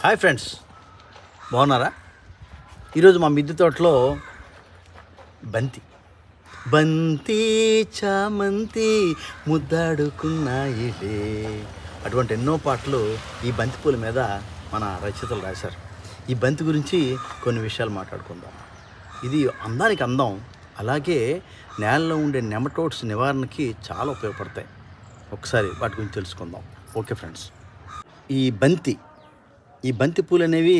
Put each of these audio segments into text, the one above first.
Hi friends. బాగున్నారా? ఈరోజు మా మిద్దె తోటలో బంతి. బంతి చామంతి ముద్దాడుకున్నాయిలే అటువంటి ఎన్నో పాటలు ఈ బంతి పూల మీద మన రచయితలు రాశారు. ఈ బంతి గురించి కొన్ని విషయాలు మాట్లాడుకుందాం. ఇది అందానికి అందం అలాగే నేలలో ఉండే నెమటోడ్స్ నివారణకి చాలా ఉపయోగపడతాయి. ఒకసారి వాటి గురించి తెలుసుకుందాం. Okay friends. ఈ బంతి ఈ బంతి పూలు అనేవి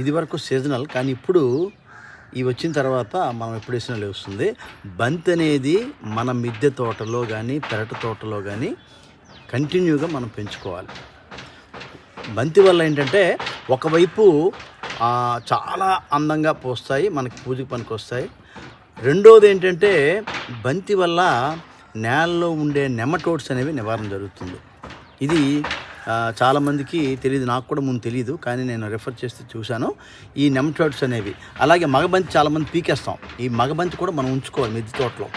ఇదివరకు సీజనల్ కానీ ఇప్పుడు ఇవి వచ్చిన తర్వాత మనం ఎప్పుడు వేసినా వస్తుంది బంతి అనేది మన మిద్దె తోటలో కానీ పెరటి తోటలో కానీ కంటిన్యూగా మనం పెంచుకోవాలి. బంతి వల్ల ఏంటంటే ఒకవైపు చాలా అందంగా పోస్తాయి మనకి పూజ పనికి వస్తాయి రెండోది ఏంటంటే బంతి వల్ల నేలలో ఉండే నెమటోడ్స్ అనేవి నివారణ జరుగుతుంది. ఇది చాలామందికి తెలియదు నాకు కూడా ముందు తెలియదు కానీ నేను రెఫర్ చేస్తే చూశాను. ఈ నెమటోడ్స్ అనేవి అలాగే మగబంతి చాలామంది పీకేస్తాం. ఈ మగబంతి కూడా మనం ఉంచుకోవాలి మిద్దె తోటలో.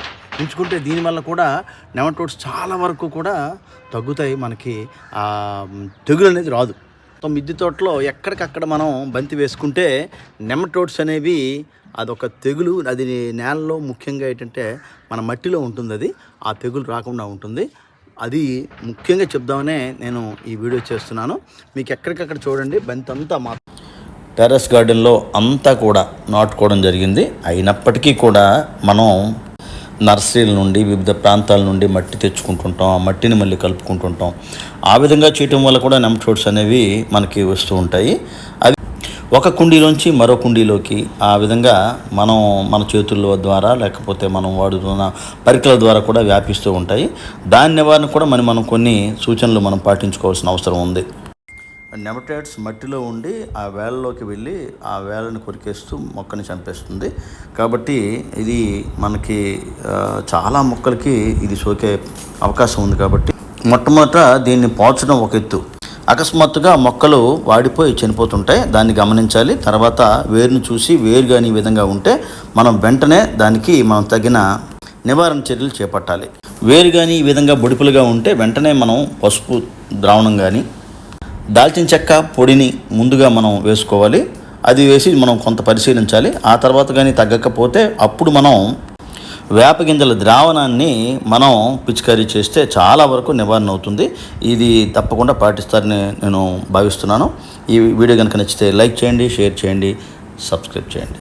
ఉంచుకుంటే దీనివల్ల కూడా నెమటోడ్స్ చాలా వరకు కూడా తగ్గుతాయి మనకి తెగులు అనేది రాదు. సో మిద్దె తోటలో ఎక్కడికక్కడ మనం బంతి వేసుకుంటే నెమటోడ్స్ అనేవి అదొక తెగులు అది నేలలో ముఖ్యంగా ఏంటంటే మన మట్టిలో ఉంటుంది అది ఆ తెగులు రాకుండా ఉంటుంది. అది ముఖ్యంగా చెప్దామనే నేను ఈ వీడియో చేస్తున్నాను. మీకు ఎక్కడికక్కడ చూడండి బంతి అంతా మా టెర్రస్ గార్డెన్లో అంతా కూడా నాటుకోవడం జరిగింది. అయినప్పటికీ కూడా మనం నర్సరీల నుండి వివిధ ప్రాంతాల నుండి మట్టి తెచ్చుకుంటుంటాం ఆ మట్టిని మళ్ళీ కలుపుకుంటుంటాం. ఆ విధంగా చేయటం వల్ల కూడా నెమటోడ్స్ అనేవి మనకి వస్తూ ఉంటాయి. అవి ఒక కుండీలోంచి మరో కుండీలోకి ఆ విధంగా మనం మన చేతుల్లో ద్వారా లేకపోతే మనం వాడుతున్న పరికల ద్వారా కూడా వ్యాపిస్తూ ఉంటాయి. దాని నివారణ కూడా మరి మనం కొన్ని సూచనలు మనం పాటించుకోవాల్సిన అవసరం ఉంది. నెమటైడ్స్ మట్టిలో ఉండి ఆ వేళ్ళలోకి వెళ్ళి ఆ వేళ్ళని కొరికేస్తూ మొక్కని చంపేస్తుంది. కాబట్టి ఇది మనకి చాలా మొక్కలకి ఇది సోకే అవకాశం ఉంది కాబట్టి మొట్టమొదట దీన్ని పోల్చడం ఒక ఎత్తు. అకస్మాత్తుగా మొక్కలు వాడిపోయి చనిపోతుంటాయి దాన్ని గమనించాలి. తర్వాత వేరుని చూసి వేరు కానీ ఈ విధంగా ఉంటే మనం వెంటనే దానికి మనం తగిన నివారణ చర్యలు చేపట్టాలి. వేరు కానీ ఈ విధంగా బొడిపులుగా ఉంటే వెంటనే మనం పసుపు ద్రావణం కానీ దాల్చిన చెక్క పొడిని ముందుగా మనం వేసుకోవాలి. అది వేసి మనం కొంత పరిశీలించాలి. ఆ తర్వాత కానీ తగ్గకపోతే అప్పుడు మనం వేప గింజల ద్రావణాన్ని మనం పిచికారీ చేస్తే చాలా వరకు నివారణ అవుతుంది. ఇది తప్పకుండా పాటిస్తారని నేను భావిస్తున్నాను. ఈ వీడియో కనుక నచ్చితే లైక్ చేయండి షేర్ చేయండి సబ్స్క్రైబ్ చేయండి.